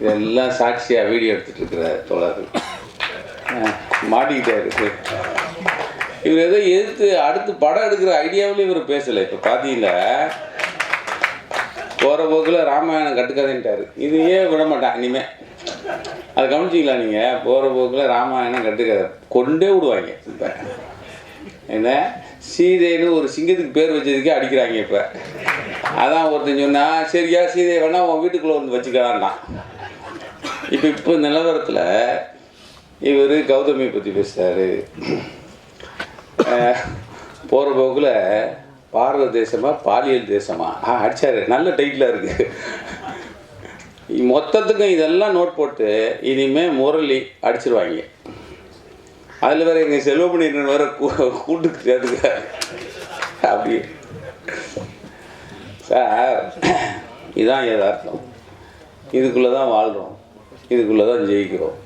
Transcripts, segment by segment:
இதெல்லாம் சாட்சியாக வீடியோ எடுத்துட்டு இருக்கிற தோழர். மாட்டிக்கிட்டே இருக்கு. இவர் எதோ எதிர்த்து அடுத்து படம் எடுக்கிற ஐடியாவிலையும் இவர் பேசலை. இப்போ பார்த்தீங்களா போகிற போக்கில் ராமாயணம் கட்டுக்காதேன்ட்டாரு. இது ஏன் விட மாட்டான் இனிமே. அதை கவனிச்சிங்களா நீங்கள் போகிற போக்கில் ராமாயணம் கட்டுக்காத. கொண்டே விடுவாங்க. இப்போ என்ன? சீதைன்னு ஒரு சிங்கத்துக்கு பேர் வச்சதுக்கே அடிக்கிறாங்க இப்போ. அதான் ஒருத்தன் சொன்னால் சரியா சீதை வேணா உன் வீட்டுக்குள்ளே வந்து வச்சுக்கலான்னா இப்போ இப்போ நிலவரத்தில் இவர் கௌதமியை பற்றி பேசுகிறாரு போகிற போக்கில் பாரத தேசமா பாலியல் தேசமா? ஆ அடிச்சாரு. நல்ல டைட்டில் இருக்குது மொத்தத்துக்கும் இதெல்லாம் நோட் போட்டு இனிமேல் முரளி அடிச்சிருவாங்க. அதில் வேற எங்கள் செல்வமணியன் வேற கூ- கூட்டுக்கு சேர்த்துக்க அப்படி. சார் இதுதான் எதார்த்தம் இதுக்குள்ளே தான் வாழ்கிறோம் இதுக்குள்ளே தான் ஜெயிக்கிறோம்.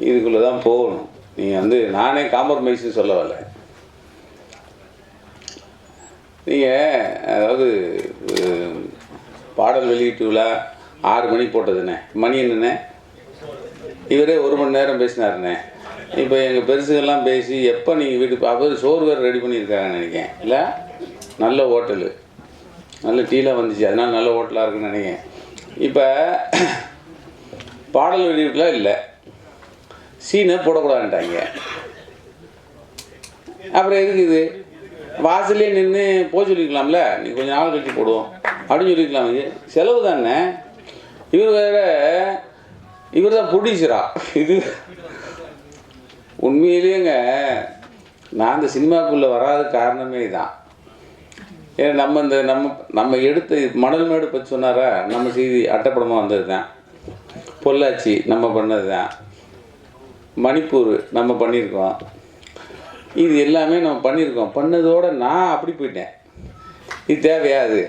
இதுக்குள்ளே தான் போகணும். நீங்கள் வந்து நானே காம்ப்ரமைஸ்னு சொல்ல வரல. நீங்கள் அதாவது பாடல் வெளியீட்டு விழா ஆறு மணி போட்டதுண்ணே மணி என்னண்ணே இவரே ஒரு மணி நேரம் பேசினாருண்ணே இப்போ எங்கள் பெருசுகள்லாம் பேசி எப்போ நீங்கள் வீட்டுக்கு அவர் சோறு வேறு ரெடி பண்ணியிருக்காங்கன்னு நினைக்கிறேன். இல்லை? நல்ல ஹோட்டலு. நல்ல டீலாம் வந்துச்சு. அதனால் நல்ல ஹோட்டலாக இருக்குன்னு நினைக்கிறேன். இப்போ பாடல் வெளியீட்டுலாம் இல்லை. சீனை போடக்கூடாதுன்ட்டாங்க. அப்புறம் எதுக்கு இது? வாசலே நின்று போக சொல்லிக்கலாம்ல நீ கொஞ்சம் நாள் கட்டி போடுவோம். அப்படின்னு சொல்லிக்கலாம் இது செலவு தானே. இவர் வேற இவர் தான் ப்ரொடியூசரா இது உண்மையிலேங்க நான் இந்த சினிமாக்குள்ளே வராத காரணமே தான் ஏன்னா நம்ம இந்த நம்ம நம்ம எடுத்த மணல் மேடு பற்றி சொன்னாரா? நம்ம செய்தி அட்டப்படமாக வந்தது தான் பொள்ளாச்சி நம்ம பண்ணது தான் மணிப்பூர் நம்ம பண்ணியிருக்கோம். இது எல்லாமே நம்ம பண்ணியிருக்கோம். பண்ணதோட நான் அப்படி போயிட்டேன். இது தேவையாது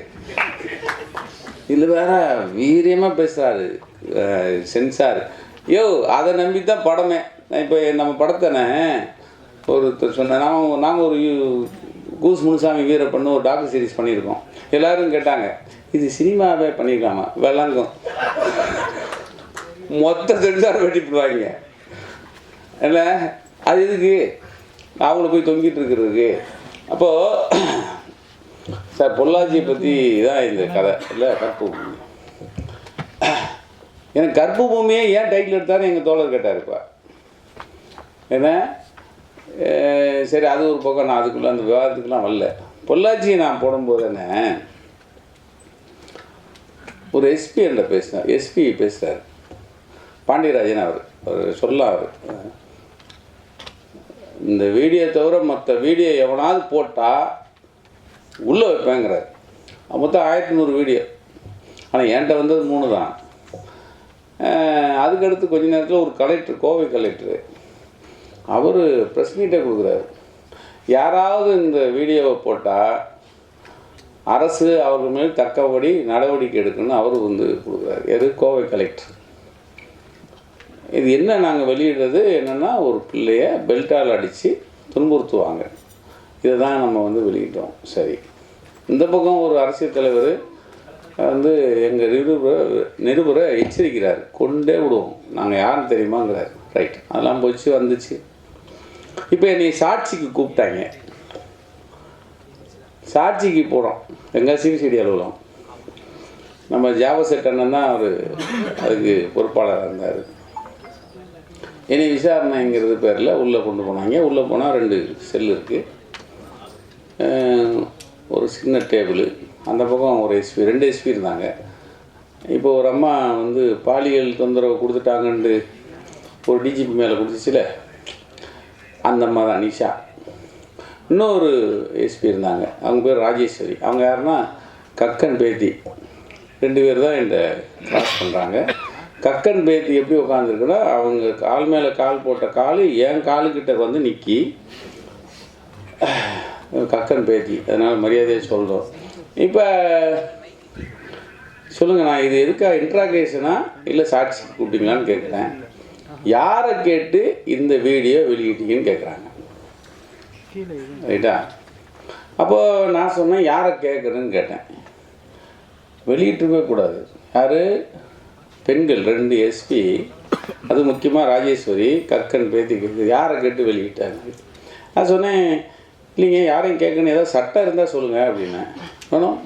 இதில் வேற வீரியமாக பேசுகிறாரு சென்சார். யோ அதை நம்பி தான் படமே. இப்போ நம்ம படத்தானே ஒருத்தர் சொன்னேன் நான் நாங்கள் ஒரு கூஸ் முனுசாமி வீரப்பண்ணு ஒரு டாக்டர் சீரிஸ் பண்ணியிருக்கோம். எல்லாரும் கேட்டாங்க இது சினிமாவே பண்ணியிருக்காமா? விளங்கும். மொத்த சென்சார் வெட்டிவிடுவாங்க இல்லை அது எதுக்கு? அவங்கள போய் தொங்கிட்டு இருக்கிறதுக்கு. அப்போது சார் பொள்ளாச்சியை பற்றி தான் இந்த கதை. இல்லை கற்பு பூமி. எனக்கு கற்பு பூமியே ஏன் டைட்டில் எடுத்தாரு எங்கள் தோழர் கேட்டார் இப்போ. என்ன? சரி அது ஒரு பக்கம் நான் அதுக்குள்ளே அந்த விவாதத்துக்குலாம் வரல. பொள்ளாச்சியை நான் போடும்போது என்ன? ஒரு எஸ்பி என்ற பேசினார். எஸ்பி பேசுகிறார் பாண்டியராஜன் அவர். அவர் சொல்லலாம் அவர். இந்த வீடியோ தவிர மற்ற வீடியோ எவனாவது போட்டால் உள்ளே வைப்பேங்கிறார். மொத்தம் ஆயிரத்தி நூறு வீடியோ. ஆனால் என்கிட்ட வந்தது மூணு தான். அதுக்கடுத்து கொஞ்ச நேரத்தில் ஒரு கலெக்டர் கோவை கலெக்டரு அவர் ப்ரெஸ் மீட்டே கொடுக்குறாரு. யாராவது இந்த வீடியோவை போட்டால் அரசு அவர்கள் மேல் தக்கபடி நடவடிக்கை எடுக்கணும்னு அவர் வந்து கொடுக்குறாரு. எது? கோவை கலெக்டர் இது என்ன நாங்கள் வெளியிடுறது? என்னென்னா ஒரு பிள்ளைய பெல்ட்டால் அடித்து துன்புறுத்துவாங்க. இதை தான் நம்ம வந்து வெளியிட்டோம். சரி. இந்த பக்கம் ஒரு அரசியல் தலைவர் வந்து எங்கள் நிருபரை நிருபரை எச்சரிக்கிறார். கொண்டே விடுவோம். நாங்கள் யாருன்னு தெரியுமாங்கிறார். ரைட் அதெல்லாம் போச்சு வந்துச்சு. இப்போ என்னை சாட்சிக்கு கூப்பிட்டாங்க. சாட்சிக்கு போகிறோம் எங்கே சிபிசிடி அலுவலகம். நம்ம ஜாபசெட் அண்ணன் தான் அவர் அதுக்கு பொறுப்பாளராக இருந்தார். என்னை விசாரணைங்கிறது பேரில் உள்ளே கொண்டு போனாங்க. உள்ளே போனால் ரெண்டு செல் இருக்குது ஒரு சின்ன டேபிள். அந்த பக்கம் ஒரு எஸ்பி ரெண்டு எஸ்பி இருந்தாங்க. இப்போ ஒரு அம்மா வந்து பாலியல் தொந்தரவு கொடுத்துட்டாங்கன்ட்டு ஒரு டிஜிபி மேலே கொடுத்துச்சுல. அந்த அம்மா தான் நிஷா இன்னொரு எஸ்பி இருந்தாங்க. அவங்க பேர் ராஜேஸ்வரி. அவங்க யாருன்னா கக்கன் பேத்தி. ரெண்டு பேர் தான் இந்த கிராஸ் பண்ணுறாங்க கக்கன் பேத்தி எப்படி உட்காந்துருக்குன்னா அவங்க கால் மேலே கால் போட்ட கால் என் காலுக்கிட்ட வந்து நிற்கி கக்கன் பேத்தி. அதனால் மரியாதையை சொல்கிறோம் இப்போ சொல்லுங்கள் நான் இது எதுக்காக இன்ட்ராகேஷனா இல்லை சாட்சி கூப்பிட்டீங்களான்னு கேட்குறேன் யாரை கேட்டு இந்த வீடியோ வெளியிட்டீங்கன்னு கேட்குறாங்க ரைட்டா? அப்போது நான் சொன்னேன் யாரை கேட்குறேன்னு கேட்டேன். வெளியிட்டுருவே கூடாது. யார்? பெண்கள் ரெண்டு எஸ்பி அது முக்கியமாக ராஜேஸ்வரி கக்கன் பேத்திக்கு யாரை கேட்டு வெளியிட்டாங்க நான் சொன்னேன் இல்லைங்க யாரையும் கேட்கணும் ஏதாவது சட்டம் இருந்தால் சொல்லுங்கள் அப்படின்னேன். வேணும்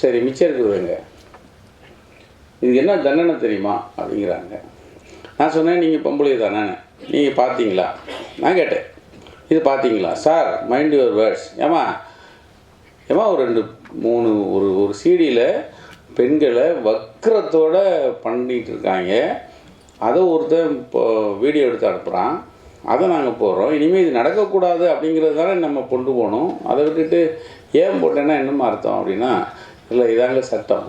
சரி மிச்சம் இருக்குதுங்க இது என்ன தண்டனை தெரியுமா? அப்படிங்கிறாங்க. நான் சொன்னேன் நீங்கள் பொம்பளை தானே? நீங்கள் பார்த்தீங்களா நான் கேட்டேன். இது பார்த்தீங்களா சார் மைண்ட் யுவர் வேர்ட்ஸ் ஏமா ஏமா ஒரு ரெண்டு மூணு ஒரு ஒரு சீடியில் பெண்களை வக்கரத்தோடு பண்ணிட்டு இருக்காங்க. அதை ஒருத்தன் இப்போ வீடியோ எடுத்து அனுப்புகிறான் அதை நாங்கள் போடுறோம். இனிமேல் இது நடக்கக்கூடாது அப்படிங்கிறது தானே நம்ம கொண்டு போகணும். அதை விட்டுட்டு ஏன் போட்டேன்னா என்னமா அர்த்தம் அப்படின்னா இல்லை இதாங்க சட்டம்.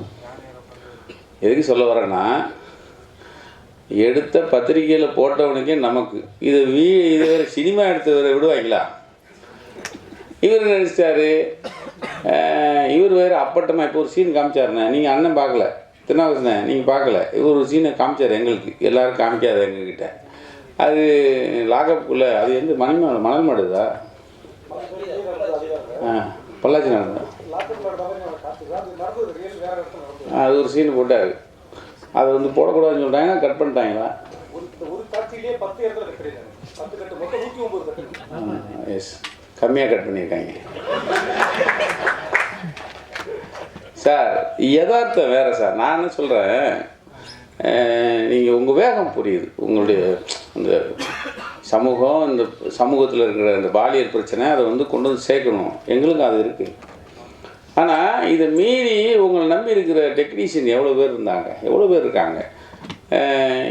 எதுக்கு சொல்ல வரேன்னா எடுத்த பத்திரிக்கையில் போட்டவனுக்கே நமக்கு. இது வீ இது வேறு சினிமா எடுத்தவரை விடுவாங்களா? இவர் நடிச்சிட்டாரு? இவர் வேறு அப்பட்டமாக இப்போ ஒரு சீன் காமிச்சாருண்ணே. நீங்கள் அண்ணன் பார்க்கல. திருநாவுக்கண்ணே நீங்கள் பார்க்கல. இவர் ஒரு சீனை காமிச்சார் எங்களுக்கு. எல்லாரும் காமிக்காது எங்ககிட்ட. அது லாகப்புக்குள்ளே அது எந்த மணிமாடு மணல் மாடுதா? ஆ பொள்ளாச்சி நடந்தா அது ஒரு சீன் போட்டார். அது வந்து போடக்கூடாதுன்னு சொல்லிட்டாங்கன்னா கட் பண்ணிட்டாங்களா எஸ் கம்மியாக கட் பண்ணியிருக்காங்க. சார் யதார்த்தம் வேறு சார். நான் என்ன சொல்கிறேன் நீங்கள் உங்கள் வேகம் புரியுது. உங்களுடைய இந்த சமூகம் இந்த சமூகத்தில் இருக்கிற இந்த பாலியல் பிரச்சனை அதை வந்து கொண்டு வந்து சேர்க்கணும். எங்களுக்கும் அது இருக்குது ஆனால் இதை மீறி உங்களை நம்பி இருக்கிற டெக்னீஷியன் எவ்வளோ பேர் இருந்தாங்க? எவ்வளோ பேர் இருக்காங்க?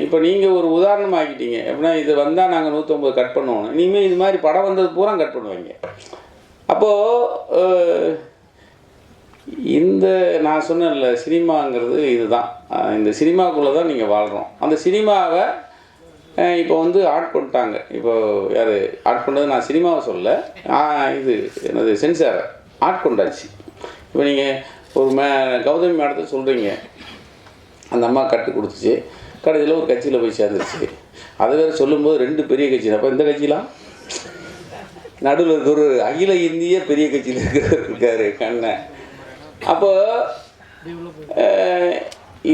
இப்போ நீங்கள் ஒரு உதாரணம் ஆக்கிட்டீங்க. எப்படின்னா இது வந்தால் நாங்கள் நூற்றம்பது கட் பண்ணுவோம் இனிமேல் இது மாதிரி படம் வந்தது பூரா கட் பண்ணுவாங்க. அப்போது இந்த நான் சொன்னேன்ல சினிமாங்கிறது இதுதான். இந்த சினிமாக்குள்ளே தான் நீங்கள் வாழ்கிறோம் அந்த சினிமாவை இப்போ வந்து ஆட் பண்ணிட்டாங்க. இப்போ யார்? ஆட் பண்ணது நான் சினிமாவை சொல்ல இது எனது சென்சாரை ஆட் கொண்டாச்சு இப்போ நீங்கள் ஒரு மே கௌதமி மேடத்தை சொல்கிறீங்க அந்த அம்மா கட்டு கொடுத்துச்சு. கடைசியில் ஒரு கட்சியில் போய் சேர்ந்துருச்சு. அதை வேறு சொல்லும்போது ரெண்டு பெரிய கட்சி அப்போ இந்த கட்சிலாம் நடுவில் இருக்கிற ஒரு அகில இந்திய பெரிய கட்சியில் இருக்கிறவர் இருக்காரு கண்ணன் அப்போ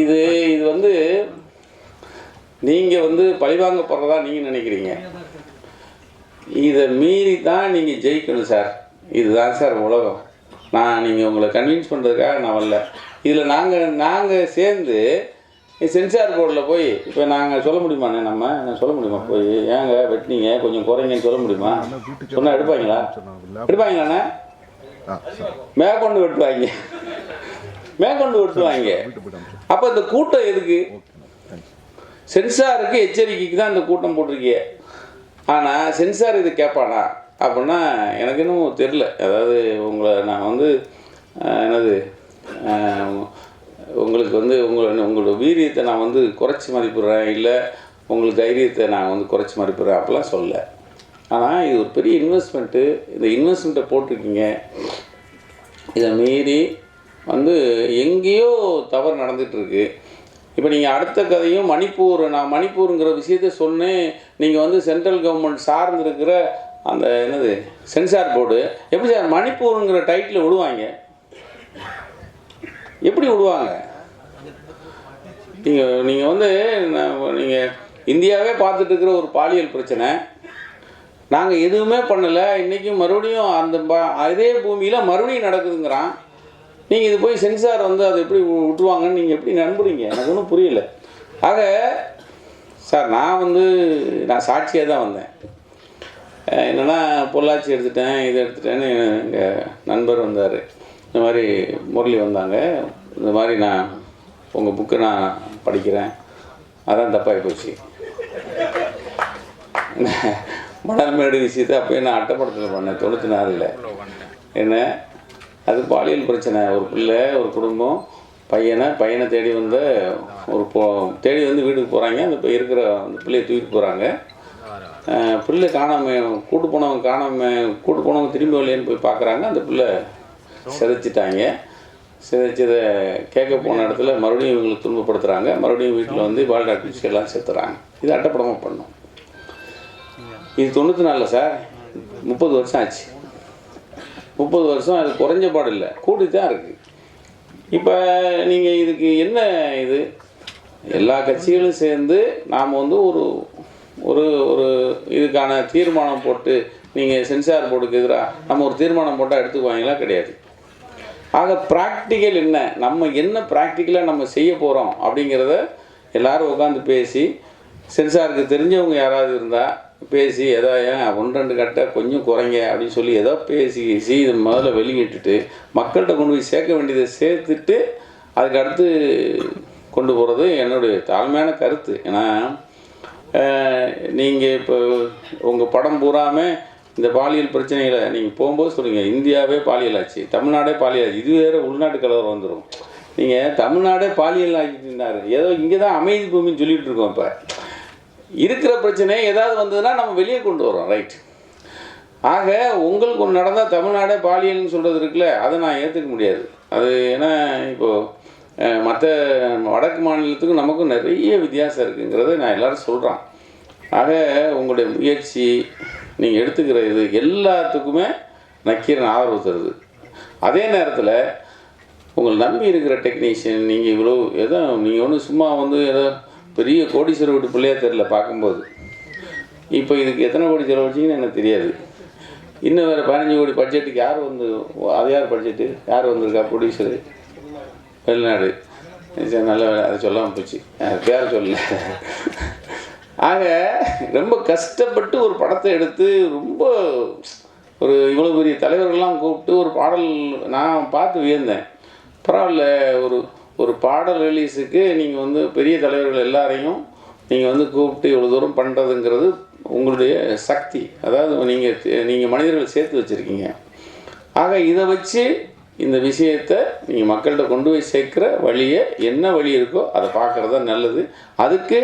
இது இது வந்து நீங்கள் வந்து பழிவாங்கப்படுறதா நீங்கள் நினைக்கிறீங்க? இதை மீறி தான் நீங்கள் ஜெயிக்கணும் சார். இதுதான் சார் உலகம். நான் நீங்கள் உங்களை கன்வின்ஸ் பண்ணுறதுக்காக நான் வரல. இதில் நாங்கள் நாங்கள் சேர்ந்து சென்சார் போர்டில் போய் இப்போ நாங்கள் சொல்ல முடியுமாண்ணே நம்ம? நான் சொல்ல முடியுமா? போய் ஏங்க வெட்டினீங்க கொஞ்சம் குறைங்கன்னு சொல்ல முடியுமா? சொன்னால் எடுப்பாங்களா? எடுப்பாங்களாண்ணே மேற்கொண்டு வெட்டுவாங்க. மேற்கொண்டு வெட்டுவாங்க. அப்போ இந்த கூட்டம் எதுக்கு? சென்சாருக்கு எச்சரிக்கைக்கு தான் இந்த கூட்டம் போட்டிருக்கீங்க. ஆனால் சென்சார் இது கேட்பானா அப்படின்னா எனக்கு இன்னும் தெரில அதாவது உங்களை நான் வந்து என்னது உங்களுக்கு வந்து உங்களை உங்களோட வீரியத்தை நான் வந்து குறைச்சி மதிப்பிடுறேன். இல்லை உங்களுக்கு தைரியத்தை நான் வந்து குறைச்சி மதிப்பிடுறேன் அப்படிலாம் சொல்லலை. ஆனால் இது ஒரு பெரிய இன்வெஸ்ட்மெண்ட்டு இந்த இன்வெஸ்ட்மெண்ட்டை போட்டிருக்கீங்க. இதை மீறி வந்து எங்கேயோ தவறு நடந்துகிட்ருக்கு இப்போ நீங்கள் அடுத்த கதையும் மணிப்பூர் நான் மணிப்பூருங்கிற விஷயத்த சொன்னேன். நீங்கள் வந்து சென்ட்ரல் கவர்மெண்ட் சார்ந்து இருக்கிற அந்த என்னது? சென்சார் போர்டு எப்படி சார்? மணிப்பூருங்கிற டைட்டில் விடுவாங்க. எப்படி விடுவாங்க? நீங்கள் நீங்கள் வந்து நீங்கள் இந்தியாவே பார்த்துட்டு இருக்கிற ஒரு பாலியல் பிரச்சனை. நாங்கள் எதுவுமே பண்ணலை. இன்றைக்கும் மறுபடியும் அந்த அதே பூமியில் மறுபடியும் நடக்குதுங்கிறான். நீங்கள் இது போய் சென்சார் வந்து அதை எப்படி விட்டுருவாங்கன்னு நீங்கள் எப்படி நம்புறீங்க? எனக்கு ஒன்றும் புரியல. ஆக சார் நான் வந்து நான் சாட்சியாக தான் வந்தேன். என்னன்னா பொள்ளாச்சி எடுத்துட்டேன் இது எடுத்துட்டேன்னு எங்கள் நண்பர் வந்தார். இந்த மாதிரி முரளி வந்தாங்க. இந்த மாதிரி நான் உங்கள் புக்கு நான் படிக்கிறேன். அதான் தப்பாகி போச்சு. மணல்மேடு விஷயத்தை அப்போயே நான் அட்டப்படத்தில் பண்ணேன். தொண்ணூற்றி நாலில். என்ன? அது பாலியல் பிரச்சனை. ஒரு பிள்ளை ஒரு குடும்பம் பையனை பையனை தேடி வந்த ஒரு போ தேடி வந்து வீட்டுக்கு போகிறாங்க அந்த இப்போ இருக்கிற அந்த பிள்ளையை தூக்கிட்டு போகிறாங்க பிள்ளை காணாமல் கூட்டு போனவங்க காணாமல் கூட்டு போனவங்க திரும்பி வரலையேன்னு போய் பார்க்குறாங்க. அந்த பிள்ளை சிதைச்சிட்டாங்க. சிதைச்சதை கேட்க போன இடத்துல மறுபடியும் இவங்களை துன்பப்படுத்துகிறாங்க மறுபடியும் வீட்டில் வந்து பால் டாக்டர்ஸ் எல்லாம் சேர்த்துறாங்க இது அட்டப்படமாக பண்ணும். இது தொண்ணூற்றி நாலில் சார். முப்பது வருஷம் ஆச்சு. முப்பது வருஷம் அது குறைஞ்ச பாடு இல்லை. கூட்டி தான் இருக்குது இப்போ நீங்கள் இதுக்கு என்ன இது? எல்லா கட்சிகளும் சேர்ந்து நாம் வந்து ஒரு ஒரு ஒரு இதுக்கான தீர்மானம் போட்டு நீங்கள் சென்சார் போர்டுக்கு எதிராக நம்ம ஒரு தீர்மானம் போட்டால் எடுத்துக்குவாங்களா? கிடையாது. ஆக ப்ராக்டிக்கல் என்ன? நம்ம என்ன ப்ராக்டிக்கலாக நம்ம செய்ய போகிறோம் அப்படிங்கிறத எல்லோரும் உட்காந்து பேசி சென்சாருக்கு தெரிஞ்சவங்க யாராவது இருந்தால் பேசி ஏதோ ஏன் ஒன்று ரெண்டு கட்டை கொஞ்சம் குறைங்க அப்படின்னு சொல்லி ஏதோ பேசி சி இது முதல்ல வெளியிட்டுட்டு மக்கள்கிட்ட கொண்டு போய் சேர்க்க வேண்டியதை சேர்த்துட்டு அதுக்கு அடுத்து கொண்டு போகிறது என்னுடைய தாழ்மையான கருத்து. ஏன்னா நீங்கள் இப்போ உங்கள் படம் பூராமே இந்த பாலியல் பிரச்சனைகளை நீங்கள் போகும்போது சொல்லுங்கள் இந்தியாவே பாலியல் ஆச்சு தமிழ்நாடே பாலியல் ஆச்சு இது வேறு உள்நாட்டு கலவரம் வந்துடும் நீங்கள் தமிழ்நாடே பாலியல் ஆக்கிட்டுனாரு ஏதோ இங்கே தான் அமைதி பூமின்னு சொல்லிகிட்டு இருக்கோம் இப்போ. இருக்கிற பிரச்சனை ஏதாவது வந்ததுன்னா நம்ம வெளியே கொண்டு வரோம் ரைட் ஆக உங்களுக்கு ஒன்று நடந்தால் தமிழ்நாடே பாலியல்னு சொல்கிறது இருக்குல்ல அதை நான் ஏற்றுக்க முடியாது. அது ஏன்னா இப்போது மற்ற வடக்கு மாநிலத்துக்கும் நமக்கும் நிறைய வித்தியாசம் இருக்குங்கிறத நான் எல்லாரும் சொல்கிறேன் ஆக உங்களுடைய முயற்சி நீங்கள் எடுத்துக்கிற இது எல்லாத்துக்குமே நக்கீரன் ஆதரவு தருது. அதே நேரத்தில் உங்களை நம்பி இருக்கிற டெக்னீஷியன் நீங்கள் இவ்வளோ ஏதோ நீங்கள் ஒன்றும் சும்மா வந்து ஏதோ பெரிய கோடீஸ்வரர் வீட்டு பிள்ளையாக தெரில பார்க்கும்போது. இப்போ இதுக்கு எத்தனை கோடி செலவழிச்சிங்கன்னு எனக்கு தெரியாது. இன்னும் வேறு பதினஞ்சு கோடி பட்ஜெட்டுக்கு யார் வந்து அது யார் பட்ஜெட்டு யார் வந்திருக்கா ப்ரொடியூசரு வெளிநாடு. சரி நல்ல வேலை அதை சொல்லாமல் போச்சு. பேர் சொல்லல. ஆக ரொம்ப கஷ்டப்பட்டு ஒரு படத்தை எடுத்து ரொம்ப ஒரு இவ்வளோ பெரிய தலைவர்கள்லாம் கூப்பிட்டு ஒரு பாடல் நான் பார்த்து வியந்தேன். பரவாயில்ல ஒரு ஒரு பாடல் ரிலீஸுக்கு நீங்கள் வந்து பெரிய தலைவர்கள் எல்லாரையும் நீங்கள் வந்து கூப்பிட்டு இவ்வளோ தூரம் பண்ணுறதுங்கிறது உங்களுடைய சக்தி. அதாவது நீங்கள் நீங்கள் மனிதர்கள் சேர்த்து வச்சுருக்கீங்க. ஆக இதை வச்சு இந்த விஷயத்தை நீங்கள் மக்கள்கிட்ட கொண்டு போய் சேர்க்குற வழியை என்ன வழி இருக்கோ அதை பார்க்குறது தான் நல்லது. அதுக்கு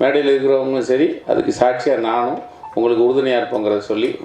மேடையில் இருக்கிறவங்களும் சரி அதுக்கு சாட்சியாக நானும் உங்களுக்கு உறுதுணையாக இருப்போங்கிறத சொல்லி